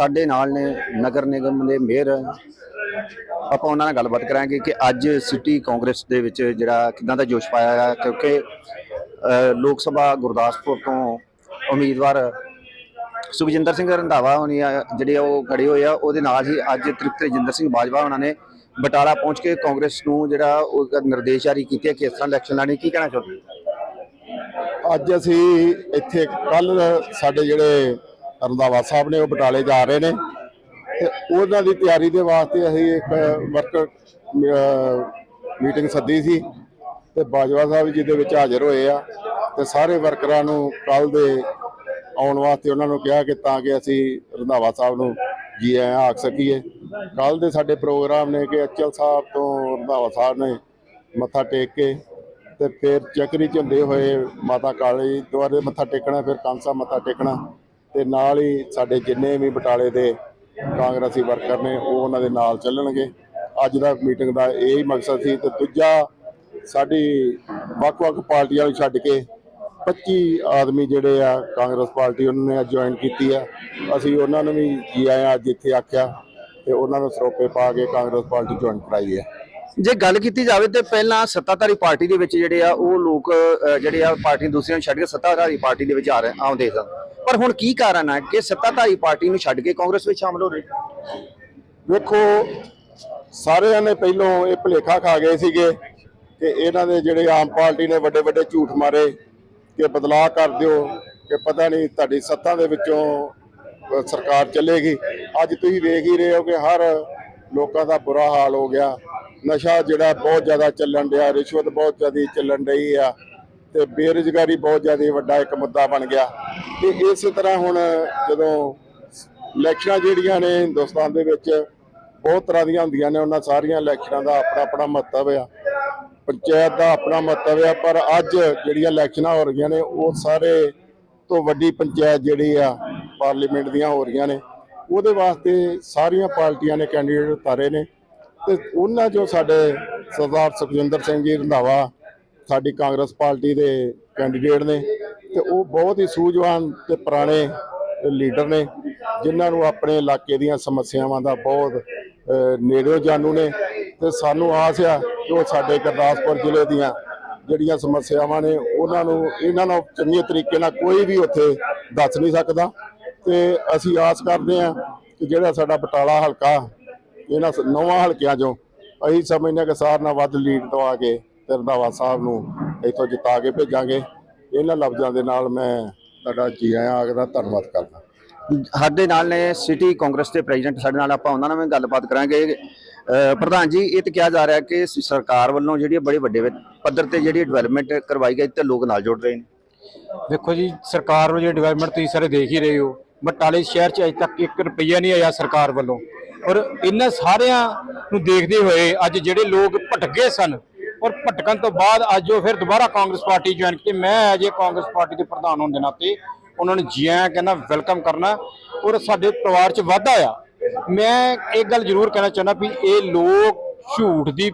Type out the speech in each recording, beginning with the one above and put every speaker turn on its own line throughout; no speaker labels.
ਸਾਡੇ ਨਾਲ ਨੇ ਨਗਰ ਨਿਗਮ ਦੇ ਮੇਅਰ। ਆਪਾਂ ਉਹਨਾਂ ਨਾਲ ਗੱਲਬਾਤ ਕਰਾਂਗੇ ਕਿ ਅੱਜ ਸਿਟੀ ਕਾਂਗਰਸ ਦੇ ਵਿੱਚ ਜਿਹੜਾ ਕਿਦਾਂ ਦਾ ਜੋਸ਼ ਪਾਇਆ ਹੈ ਕਿਉਂਕਿ ਲੋਕ ਸਭਾ ਗੁਰਦਾਸਪੁਰ ਤੋਂ ਉਮੀਦਵਾਰ ਸੁਖਜਿੰਦਰ ਸਿੰਘ ਰੰਧਾਵਾ ਹੋਣੀ ਆ, ਜਿਹੜੇ ਉਹ ਖੜੇ ਹੋਏ ਆ, ਉਹਦੇ ਨਾਲ ਹੀ ਅੱਜ ਤ੍ਰਿਪਤ ਰਜਿੰਦਰ ਸਿੰਘ ਬਾਜਵਾ ਉਹਨਾਂ ਨੇ ਬਟਾਲਾ ਪਹੁੰਚ ਕੇ ਕਾਂਗਰਸ ਨੂੰ ਜਿਹੜਾ ਉਹ ਨਿਰਦੇਸ਼ ਜਾਰੀ ਕੀਤੇ ਕਿ ਇਸ ਤਰ੍ਹਾਂ ਇਲੈਕਸ਼ਨ ਲੜਨੀ ਕੀ ਕਹਿਣਾ ਚਾਹੁੰਦੇ?
ਅੱਜ ਅਸੀਂ ਇੱਥੇ ਕੱਲ ਸਾਡੇ ਜਿਹੜੇ ਰੰਧਾਵਾ ਸਾਹਿਬ ਨੇ, ਉਹ ਬਟਾਲੇ ਜਾ ਰਹੇ ਨੇ। ਤੇ ਉਹਨਾਂ ਦੀ ਤਿਆਰੀ ਦੇ ਵਾਸਤੇ ਅਸੀਂ ਇੱਕ ਵਰਕਰ ਮੀਟਿੰਗ ਸੱਦੀ ਸੀ। ਤੇ ਬਾਜਵਾ ਸਾਹਿਬ ਜਿਹਦੇ ਵਿੱਚ ਹਾਜ਼ਰ ਹੋਏ ਆ। ਤੇ ਸਾਰੇ ਵਰਕਰਾਂ ਨੂੰ ਕੱਲ ਦੇ ਆਉਣ ਵਾਸਤੇ ਉਹਨਾਂ ਨੂੰ ਕਿਹਾ ਕਿ ਤਾਂ ਕਿ ਅਸੀਂ ਰੰਧਾਵਾ ਸਾਹਿਬ ਨੂੰ ਜੀ ਆਇਆਂ, ਆਖ ਸਕੀਏ। ਕੱਲ ਦੇ ਸਾਡੇ ਪ੍ਰੋਗਰਾਮ ਨੇ ਕਿ ਅਚਲ ਸਾਹਿਬ ਤੋਂ ਰੰਧਾਵਾ ਸਾਹਿਬ ਨੇ ਮੱਥਾ ਟੇਕ ਕੇ ਤੇ ਫਿਰ ਚੱਕਰੀ ਝੰਡੇ ਹੋਏ ਮਾਤਾ ਕਾਲੀ ਦੁਆਰੇ ਮੱਥਾ ਟੇਕਣਾ, ਫਿਰ ਕਾਂਸਾ ਮੱਥਾ ਟੇਕਣਾ। ਤੇ ਨਾਲ ਹੀ ਸਾਡੇ ਜਿੰਨੇ ਵੀ ਬਟਾਲੇ ਦੇ ਕਾਂਗਰਸੀ ਵਰਕਰ ਨੇ, ਉਹ ਉਹਨਾਂ ਦੇ ਨਾਲ ਚੱਲਣਗੇ। ਅੱਜ ਦਾ ਮੀਟਿੰਗ ਦਾ ਇਹ ਹੀ ਮਕਸਦ ਸੀ ਤੇ ਦੂਜਾ ਸਾਡੀ ਵੱਖ-ਵੱਖ ਪਾਰਟੀਆਂ ਨੂੰ ਛੱਡ ਕੇ 25 ਆਦਮੀ ਜਿਹੜੇ ਆ ਕਾਂਗਰਸ ਪਾਰਟੀ ਉਹਨਾਂ ਨੇ ਜੁਆਇਨ ਕੀਤੀ ਆ। ਅਸੀਂ ਉਹਨਾਂ ਨੂੰ ਵੀ ਜੀ ਆਇਆਂ ਅੱਜ ਇੱਥੇ ਆਖਿਆ ਤੇ ਉਹਨਾਂ ਨੂੰ ਸਰੋਪੇ ਪਾ ਕੇ ਕਾਂਗਰਸ ਪਾਰਟੀ ਜੁਆਇਨ ਕਰਾਈ ਹੈ।
ਜੇ ਗੱਲ ਕੀਤੀ ਜਾਵੇ ਤੇ ਪਹਿਲਾਂ ਸੱਤਾਧਾਰੀ ਪਾਰਟੀ ਦੇ ਵਿੱਚ ਜਿਹੜੇ ਆ, ਉਹ ਲੋਕ ਜਿਹੜੇ ਆ ਪਾਰਟੀ ਦੂਸਰੀਆਂ ਨੂੰ ਛੱਡ ਕੇ ਸੱਤਾਧਾਰੀ ਪਾਰਟੀ ਦੇ ਵਿੱਚ ਆ ਰਹੇ, ਆਉਂਦੇ ਸਨ। ਪਰ ਹੁਣ ਕੀ ਕਾਰਨ ਹੈ ਕਿ ਸੱਤਾਧਾਰੀ ਪਾਰਟੀ ਨੂੰ ਛੱਡ ਕੇ ਕਾਂਗਰਸ ਵਿੱਚ ਸ਼ਾਮਲ ਹੋ ਰਹੇ?
ਵੇਖੋ, ਸਾਰਿਆਂ ਨੇ ਪਹਿਲੋਂ ਇਹ ਭੁਲੇਖਾ ਖਾ ਗਏ ਸੀਗੇ ਕਿ ਇਹਨਾਂ ਦੇ ਜਿਹੜੇ ਆਮ ਪਾਰਟੀ ਨੇ ਵੱਡੇ ਵੱਡੇ ਝੂਠ ਮਾਰੇ ਕਿ ਬਦਲਾਅ ਕਰ ਦਿਓ, ਕਿ ਪਤਾ ਨਹੀਂ ਤੁਹਾਡੀ ਸੱਤਾ ਦੇ ਵਿੱਚੋਂ ਸਰਕਾਰ ਚੱਲੇਗੀ। ਅੱਜ ਤੁਸੀਂ ਵੇਖ ਹੀ ਰਹੇ ਹੋ ਕਿ ਹਰ ਲੋਕਾਂ ਦਾ ਬੁਰਾ ਹਾਲ ਹੋ ਗਿਆ। ਨਸ਼ਾ ਜਿਹੜਾ ਬਹੁਤ ਜ਼ਿਆਦਾ ਚੱਲਣ ਡਿਆ, ਰਿਸ਼ਵਤ ਬਹੁਤ ਜ਼ਿਆਦਾ ਚੱਲਣ ਰਹੀ ਆ। ਤੇ ਬੇਰੁਜ਼ਗਾਰੀ ਬਹੁਤ ਜ਼ਿਆਦਾ ਵੱਡਾ ਇੱਕ ਮੁੱਦਾ ਬਣ ਗਿਆ। ਤੇ ਇਸੇ ਤਰ੍ਹਾਂ ਹੁਣ ਜਦੋਂ ਇਲੈਕਸ਼ਨਾਂ ਜਿਹੜੀਆਂ ਨੇ ਹਿੰਦੁਸਤਾਨ ਦੇ ਵਿੱਚ, ਬਹੁਤ ਤਰ੍ਹਾਂ ਦੀਆਂ ਹੁੰਦੀਆਂ ਨੇ, ਉਹਨਾਂ ਸਾਰੀਆਂ ਇਲੈਕਸ਼ਨਾਂ ਦਾ ਆਪਣਾ ਆਪਣਾ ਮਹੱਤਵ ਆ। ਪੰਚਾਇਤ ਦਾ ਆਪਣਾ ਮਹੱਤਵ ਆ, ਪਰ ਅੱਜ ਜਿਹੜੀਆਂ ਇਲੈਕਸ਼ਨਾਂ ਹੋ ਰਹੀਆਂ ਨੇ, ਉਹ ਸਾਰੇ ਤੋਂ ਵੱਡੀ ਪੰਚਾਇਤ ਜਿਹੜੀ ਆ, ਪਾਰਲੀਮੈਂਟ ਦੀਆਂ ਹੋ ਰਹੀਆਂ ਨੇ। ਉਹਦੇ ਵਾਸਤੇ ਸਾਰੀਆਂ ਪਾਰਟੀਆਂ ਨੇ ਕੈਂਡੀਡੇਟ ਉਤਾਰੇ ਨੇ। ਤੇ ਉਹਨਾਂ ਚੋਂ ਸਾਡੇ ਸਰਦਾਰ ਸੁਖਜਿੰਦਰ ਸਿੰਘ ਜੀ ਰੰਧਾਵਾ ਸਾਡੀ ਕਾਂਗਰਸ ਪਾਰਟੀ ਦੇ ਕੈਂਡੀਡੇਟ ਨੇ ਤੇ ਉਹ ਬਹੁਤ ਹੀ ਸੂਝਵਾਨ ਤੇ ਪੁਰਾਣੇ ਲੀਡਰ ਨੇ ਜਿਨ੍ਹਾਂ ਨੂੰ ਆਪਣੇ ਇਲਾਕੇ ਦੀਆਂ ਸਮੱਸਿਆਵਾਂ ਦਾ ਬਹੁਤ ਅਹ, ਨੇੜਿਓਂ ਜਾਣੂ ਨੇ ਤੇ ਸਾਨੂੰ ਆਸ ਆ ਕਿ ਉਹ ਸਾਡੇ ਗੁਰਦਾਸਪੁਰ ਜ਼ਿਲ੍ਹੇ ਦੀਆਂ ਜਿਹੜੀਆਂ ਸਮੱਸਿਆਵਾਂ ਨੇ ਉਹਨਾਂ ਨੂੰ ਇਹਨਾਂ ਨਾਲ ਚੰਗੇ ਤਰੀਕੇ ਨਾਲ ਕੋਈ ਵੀ ਉੱਥੇ ਦੱਸ ਨਹੀਂ ਸਕਦਾ ਤੇ ਅਸੀਂ ਆਸ ਕਰਦੇ ਹਾਂ ਕਿ ਜਿਹੜਾ ਸਾਡਾ ਬਟਾਲਾ ਹਲਕਾ ਇਹਨਾਂ ਸ- ਨੌਵਾਂ ਹਲਕਿਆਂ ਚੋਂ ਅਸੀਂ ਸਮਝਦੇ ਹਾਂ ਕਿ ਸਾਰਿਆਂ ਨਾਲ ਵੱਧ ਲੀਡ ਦਵਾ ਕੇ ਤੇ ਰੰਧਾਵਾ ਸਾਹਿਬ ਨੂੰ ਇੱਥੋਂ ਜਿਤਾ ਕੇ ਭੇਜਾਂਗੇ। ਇਹਨਾਂ ਲਫ਼ਜ਼ਾਂ ਦੇ ਨਾਲ ਮੈਂ ਤੁਹਾਡਾ ਜੀ ਆਇਆਂ ਆਖਦਾ ਧੰਨਵਾਦ ਕਰਦਾ।
ਸਾਡੇ ਨਾਲ ਨੇ ਸਿਟੀ ਕਾਂਗਰਸ ਦੇ ਪ੍ਰੈਜ਼ੀਡੈਂਟ ਸਾਡੇ ਨਾਲ ਆਪਾਂ ਉਹਨਾਂ ਨਾਲ ਵੀ ਗੱਲਬਾਤ ਕਰਾਂਗੇ। ਅ, ਪ੍ਰਧਾਨ ਜੀ ਇਹ ਤੇ ਕਿਹਾ ਜਾ ਰਿਹਾ ਕਿ ਸਰਕਾਰ ਵੱਲੋਂ ਜਿਹੜੀ ਬੜੇ ਵੱਡੇ ਪੱਧਰ ਤੇ ਜਿਹੜੀ ਡਿਵੈਲਪਮੈਂਟ ਕਰਵਾਈ ਗਈ ਤੇ ਲੋਕ ਨਾਲ ਜੁੜ ਰਹੇ ਨੇ।
ਦੇਖੋ ਜੀ ਸਰਕਾਰ ਵੱਲੋਂ ਜਿਹੜੀ ਡਿਵੈਲਪਮੈਂਟ ਤੁਸੀਂ ਸਾਰੇ ਦੇਖ ਹੀ ਰਹੇ ਹੋ। ਬਟਾਲੇ ਸ਼ਹਿਰ 'ਚ ਅਜੇ ਤੱਕ 1 ਰੁਪਈਆ ਨਹੀਂ ਆਇਆ ਸਰਕਾਰ ਵੱਲੋਂ। ਔਰ ਇਹਨਾਂ ਸਾਰਿਆਂ ਨੂੰ ਦੇਖਦੇ ਹੋਏ ਅੱਜ ਜਿਹੜੇ ਲੋਕ ਭਟਕੇ ਸਨ ਔਰ ਭਟਕਣ ਤੋਂ ਬਾਅਦ ਅੱਜ ਉਹ ਫਿਰ ਦੁਬਾਰਾ ਕਾਂਗਰਸ ਪਾਰਟੀ ਜੁਆਇਨ ਕੀਤੀ। ਮੈਂ ਐਜ ਅਜੇ ਕਾਂਗਰਸ ਪਾਰਟੀ ਦੇ ਪ੍ਰਧਾਨ ਹੋਣ ਦੇ ਨਾਤੇ ਉਹਨਾਂ ਨੂੰ ਜੀ ਕਹਿੰਦਾ ਵੈਲਕਮ ਕਰਨਾ ਔਰ ਸਾਡੇ ਪਰਿਵਾਰ 'ਚ ਵਾਧਾ ਆ। ਮੈਂ ਇੱਕ ਗੱਲ ਜ਼ਰੂਰ ਕਹਿਣਾ ਚਾਹੁੰਦਾ ਵੀ ਇਹ ਲੋਕ ਝੂਠ ਦੀ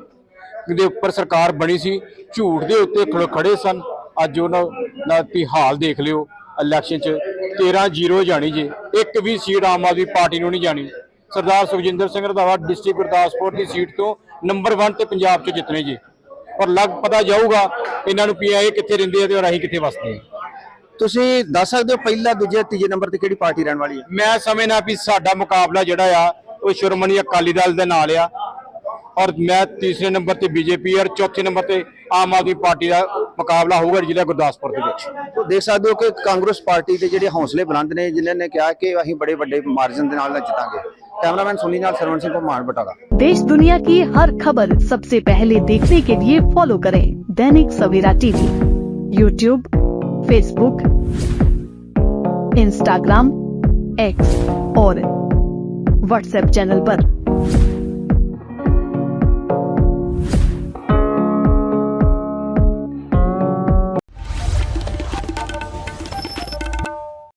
ਦੇ ਉੱਪਰ ਸਰਕਾਰ ਬਣੀ ਸੀ, ਝੂਠ ਦੇ ਉੱਤੇ ਖੜੋ ਖੜੇ ਸਨ। ਅੱਜ ਉਹਨਾਂ ਦਾ ਵੀ ਹਾਲ ਦੇਖ ਲਿਓ ਇਲੈਕਸ਼ਨ 'ਚ। 13-0 ਜਾਣੀ ਜੇ, ਇੱਕ ਵੀ ਸੀਟ ਆਮ ਆਦਮੀ ਪਾਰਟੀ ਨੂੰ ਨਹੀਂ ਜਾਣੀ। ਸਰਦਾਰ ਸੁਖਜਿੰਦਰ ਸਿੰਘ ਰੰਧਾਵਾ ਡਿਸਟ੍ਰਿਕਟ ਗੁਰਦਾਸਪੁਰ ਦੀ ਸੀਟ ਤੋਂ ਨੰਬਰ 1 ਤੇ ਪੰਜਾਬ 'ਚ ਜਿੱਤਣੇ ਜੀ। ਔਰ ਲੱਗ ਪਤਾ ਜਾਊਗਾ ਇਹਨਾਂ ਨੂੰ ਵੀ ਇਹ ਕਿੱਥੇ ਰਹਿੰਦੇ ਆ ਤੇ ਔਰ ਅਸੀਂ ਕਿੱਥੇ ਵਸਦੇ ਆ।
ਤੁਸੀਂ ਦੱਸ ਸਕਦੇ ਹੋ ਪਹਿਲਾ ਦੂਜੇ ਤੀਜੇ ਨੰਬਰ ਤੇ ਕਿਹੜੀ ਪਾਰਟੀ ਰਹਿਣ ਵਾਲੀ ਹੈ?
ਮੈਂ ਸਮਝਣਾ ਵੀ ਸਾਡਾ ਮੁਕਾਬਲਾ ਜਿਹੜਾ ਆ ਉਹ ਸ਼੍ਰੋਮਣੀ ਅਕਾਲੀ ਦਲ ਦੇ ਨਾਲ ਆ। ਔਰ ਮੈਂ ਤੀਸਰੇ ਨੰਬਰ ਤੇ ਬੀਜੇਪੀ ਔਰ ਚੌਥੇ ਨੰਬਰ ਤੇ ਆਮ ਆਦਮੀ ਪਾਰਟੀ ਦਾ ਮੁਕਾਬਲਾ ਹੋਊਗਾ ਜ਼ਿਲ੍ਹਾ ਗੁਰਦਾਸਪੁਰ ਦੇ ਵਿੱਚ।
ਤੋ ਦੇਖ ਸਕਦੇ ਹੋ ਕਿ ਕਾਂਗਰਸ ਪਾਰਟੀ ਦੇ ਜਿਹੜੇ ਹੌਸਲੇ ਬੁਲੰਦ ਨੇ ਜਿਨ੍ਹਾਂ ਨੇ ਕਿਹਾ ਕਿ ਅਸੀਂ ਬੜੇ ਵੱਡੇ ਮਾਰਜਨ ਦੇ ਨਾਲ ਨਾਲ ਜਿੱਤਾਂਗੇ। कैमरामैन सोनी सरवण सिंह कुमार बटाला
देश दुनिया की हर खबर सबसे पहले देखने के लिए फॉलो करें Dainik Savera TV YouTube Facebook Instagram X और व्हाट्सएप चैनल पर।